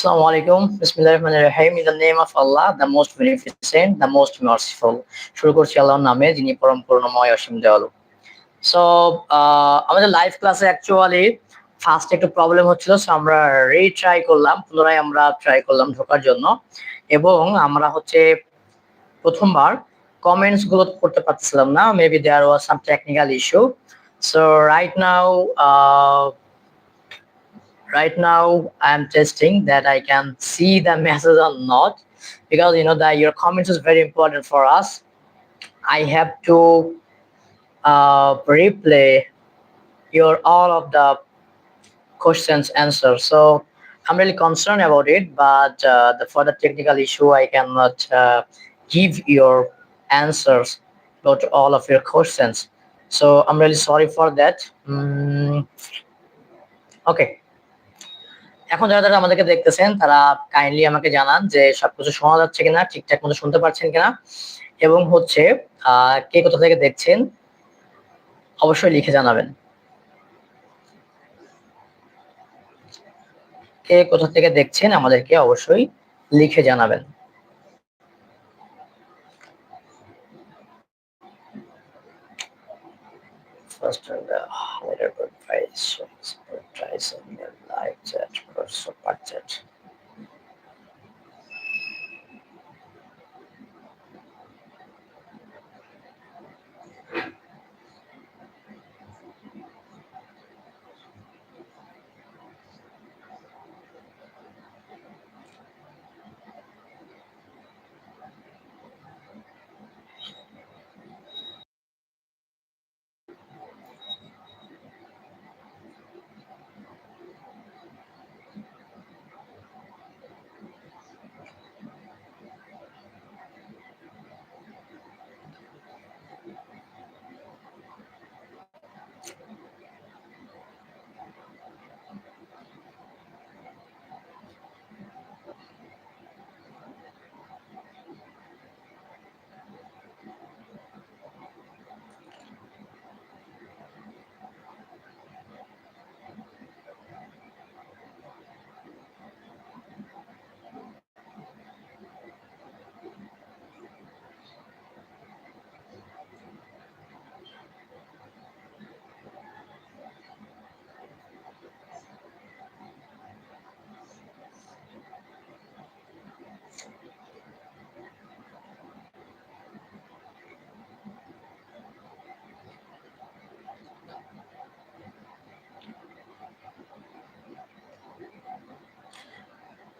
Assalamu alaikum. Bismillahirrahmanirrahim. In the name of Allah, the most beneficent, the most merciful. শুরু করছি আল্লাহর নামে যিনি পরম করুণাময় অসীম দয়ালু সো আমাদের লাইভ ক্লাসে অ্যাকচুয়ালি ফার্স্ট একটু প্রবলেম হচ্ছিল সো আমরা রিট্রাই করলাম পুনরায় আমরা ট্রাই করলাম ঢোকার জন্য এবং আমরা হচ্ছে প্রথমবার কমেন্টসগুলো করতে পারতেছিলাম না maybe there was some technical issue so right now right now i'm testing that i can see the message or not. Because you know that your comments is very important for us. I have to uh, replay your all of the questions answers. So i'm really concerned about it but uh, the, for the technical issue i cannot uh, give your answers about all of your questions. So i'm really sorry for that. Mm, okay এখন যারা যারা আমাদেরকে দেখতেছেন, তারা kindly আমাকে জানান যে সবকিছু শোনা যাচ্ছে কিনা, ঠিকঠাক মতো শুনতে পারছেন কিনা। এবং হচ্ছে কে কোথা থেকে দেখছেন, অবশ্যই লিখে জানাবেন। কে কোথা থেকে দেখছেন, আমাদেরকে অবশ্যই লিখে জানাবেন। First had a good price, good price in their life that could support it.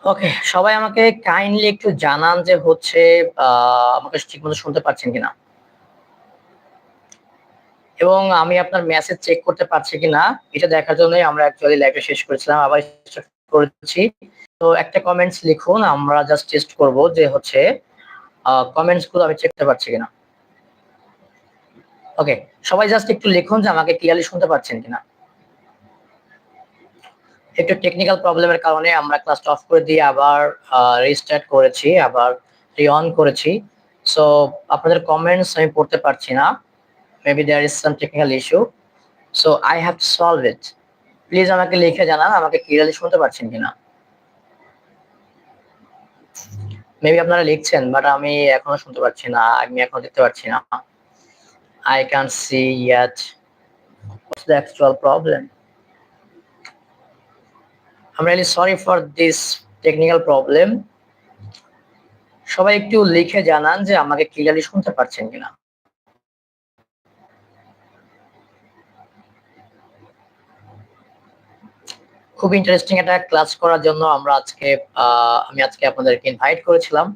ওকে সবাই আমাকে কাইন্ডলি একটু জানান যে হচ্ছে আমাকে ঠিকমতো শুনতে পাচ্ছেন কিনা? এবং আমি আপনার মেসেজ চেক করতে পারছি কিনা? এটা দেখার জন্যই আমরা অ্যাকচুয়ালি লাইভটা শেষ করেছিলাম, আবার করেছি। তো একটা কমেন্টস লিখুন, আমরা জাস্ট টেস্ট করব যে হচ্ছে কমেন্টসগুলো আমি চেক করতে পারছি কিনা। ওকে সবাই জাস্ট একটু লিখুন যে আমাকে ক্লিয়ারলি শুনতে পাচ্ছেন কিনা। একটু টেকনিক্যাল প্রবলেমের কারণে আমরা ক্লাসটা অফ করে দিয়ে আবার রিস্টার্ট করেছি, আবার রি অন করেছি। সো আপনাদের কমেন্টস আমি পড়তে পারছি না। Maybe there is some technical issue so I have solve it please আমাকে লিখে জানান, আমাকে ক্লিয়ারলি শুনতে পারছেন কিনা। মেবি আপনারা লিখছেন বাট আমি এখনও শুনতে পাচ্ছি না, আমি এখনও দেখতে পাচ্ছি না। I can see yet the actual problem I'm really sorry for this technical problem. সবাই একটু লিখে জানান যে আমাকে ক্লিয়ারলি শুনতে পারছেন কিনা। খুব ইন্টারেস্টিং একটা ক্লাস করার জন্য আমরা আজকে আমি আজকে আপনাদেরকে ইনভাইট করেছিলাম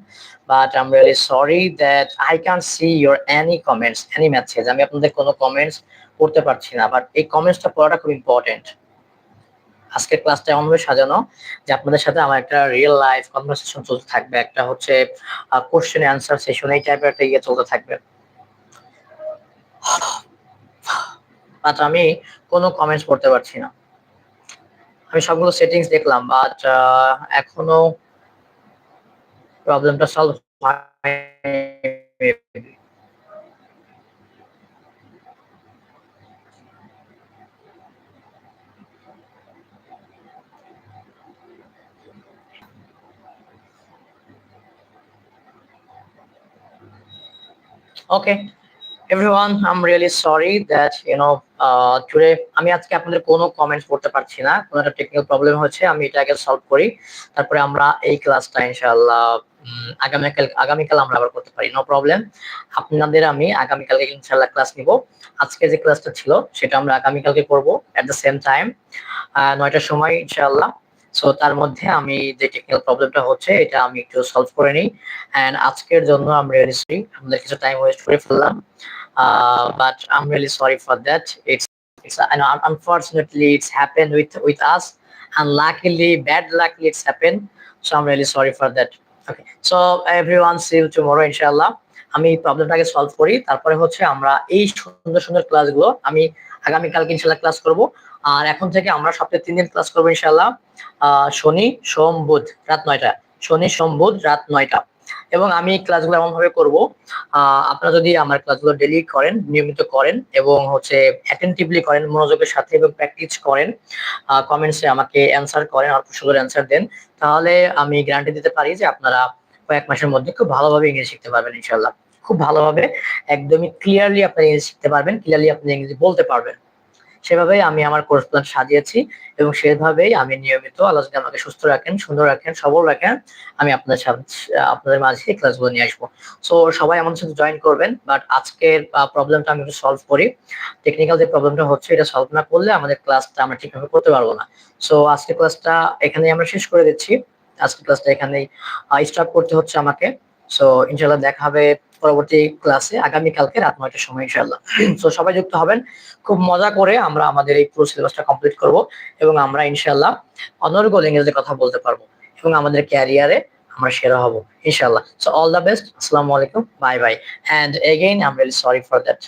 but I am really sorry that I can see your any comments any message আমি আপনাদের কোনো কমেন্টস পড়তে পারছি না বাট এই কমেন্টসটা পড়াটা খুব ইম্পর্টেন্ট আজকের ক্লাসটা এমনভাবে সাজানো যে আপনাদের সাথে আমার একটা রিয়েল লাইফ কনভারসেশন চলতে থাকবে। একটা হচ্ছে কোশ্চেন অ্যান্সার সেশন এই টাইপের একটা ইয়ে চলতে থাকবে। বাট আমি কোনো কমেন্টস করতে পারছি না। আমি সবগুলো সেটিংস দেখলাম বাট এখনও প্রবলেমটা সলভ হয় Okay, everyone, I'm really sorry that you know uh, today আমি আজকে আপনাদের কোনো কমেন্টস পড়তে পারছি না। কোনো একটা টেকনিক্যাল প্রবলেম হচ্ছে আমি এটাকে সলভ করি। তারপরে আমরা এই ক্লাসটা ইনশাআল্লাহ আগামীকাল আগামীকাল আমরা আবার করতে পারি। নো প্রবলেম আপনাদের আমি আগামীকালকে ইনশাআল্লাহ ক্লাস নিব। আজকে যে ক্লাসটা ছিল সেটা আমরা আগামীকালকে করব এট দ্য সেম টাইম নয়টার সময় ইনশাআল্লাহ। সো তার মধ্যে আমি যে টেকনিক্যাল প্রবলেমটা হচ্ছে, এটা আমি একটু সলভ করে নিই। অ্যান্ড আজকের জন্য আমি রিয়েলি সরি আমাদের কিছু টাইম ওয়েস্ট করে ফেললাম। But I am really sorry for that it's it's know, unfortunately, it's happened with with us. Luckily, bad luckily it's happened. So, i'm really sorry for that. Okay. So, everyone, see you tomorrow, inshallah. আমি প্রবলেমটাকে solve করি। তারপরে হচ্ছে আমরা এই সুন্দর সুন্দর ক্লাসগুলো আমি আগামীকালকে ইনশাল্লাহ ক্লাস করব। আর এখন থেকে আমরা সপ্তাহে তিন দিন ক্লাস করব ইনশাল্লাহ শনি, সোম, বুধ, রাত নয়টা। শনি, সোম, বুধ, রাত নয়টা। এবং আমি ক্লাসগুলো এমন ভাবে করব আপনারা যদি আমার ক্লাসগুলো ডেলি করেন, নিয়মিত করেন এবং হচ্ছে অ্যাটেন্টিভলি করেন, মনোযোগের সাথে এবং প্র্যাকটিস করেন কমেন্টসে আমাকে অ্যান্সার করেন অল্প সুন্দর অ্যান্সার দেন, তাহলে আমি গ্যারান্টি দিতে পারি যে আপনারা কয়েক মাসের মধ্যে খুব ভালোভাবে ইংরেজি শিখতে পারবেন ইনশাল্লাহ খুব ভালোভাবে, একদমই ক্লিয়ারলি আপনারা ইংরেজি শিখতে পারবেন ক্লিয়ারলি আপনি ইংরেজি বলতে পারবেন। সেভাবেই আমি আমার কোর্স প্ল্যান সাজিয়েছি এবং সেভাবেই আমি নিয়মিত আল্লাহ যদি আমাকে সুস্থ রাখেন, সুন্দর রাখেন, সবল রাখেন। আমি আপনাদের আপনাদের মাঝে ক্লাসগুলো নিয়ে আসব। সো সবাই আমাদের সাথে জয়েন করবেন বাট আজকের প্রবলেমটা আমি একটু সলভ করি। টেকনিক্যাল যে প্রবলেমটা হচ্ছে, এটা সলভ না করলে আমাদের ক্লাসটা আমরা ঠিকভাবে করতে পারব না। সো আজকের ক্লাসটা এখানেই আমরা শেষ করে দিচ্ছি। আজকের ক্লাসটা এখানেই স্টপ করতে হচ্ছে আমাকে। সো ইনশাল্লাহ দেখা হবে পরবর্তী ক্লাসে আগামীকালকে রাত নয়টার সময় ইনশাল্লাহ সো সবাই যুক্ত হবেন। খুব মজা করে আমরা আমাদের এই পুরো সিলেবাসটা কমপ্লিট করব এবং আমরা ইনশাল্লাহ অনর্গল ইংরেজিতে কথা বলতে পারব এবং আমাদের ক্যারিয়ারে আমরা সেরা হব ইনশাল্লাহ সো অল দ্য বেস্ট আসসালামু আলাইকুম bye bye and again I am really sorry for that